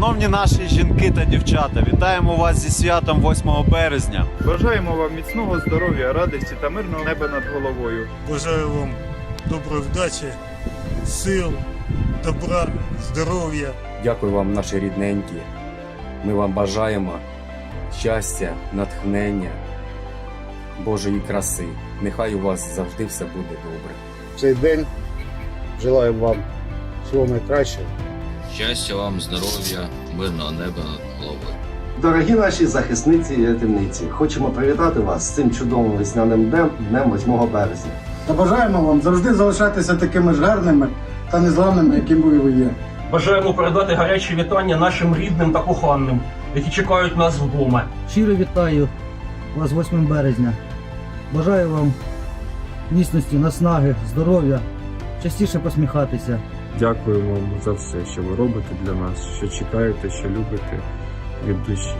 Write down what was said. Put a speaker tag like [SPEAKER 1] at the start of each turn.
[SPEAKER 1] Шановні наші жінки та дівчата, вітаємо вас зі святом 8 березня.
[SPEAKER 2] Бажаємо вам міцного здоров'я, радості та мирного неба над головою.
[SPEAKER 3] Бажаю вам доброї вдачі, сил, добра, здоров'я.
[SPEAKER 4] Дякую вам, наші рідненькі. Ми вам бажаємо щастя, натхнення, Божої краси. Нехай у вас завжди все буде добре.
[SPEAKER 5] В цей день желаю вам всього найкращого.
[SPEAKER 6] Щастя вам, здоров'я, мирного неба над головою.
[SPEAKER 7] Дорогі наші захисниці і рятівниці, хочемо привітати вас з цим чудовим весняним днем, днем 8 березня.
[SPEAKER 8] Та бажаємо вам завжди залишатися такими ж гарними та незламними, якими ви є.
[SPEAKER 9] Бажаємо передати гарячі вітання нашим рідним та коханим, які чекають нас вдома.
[SPEAKER 10] Щиро вітаю вас 8 березня. Бажаю вам міцності, наснаги, здоров'я, частіше посміхатися.
[SPEAKER 11] Дякую вам за все, що ви робите для нас, що чекаєте, що любите від душі.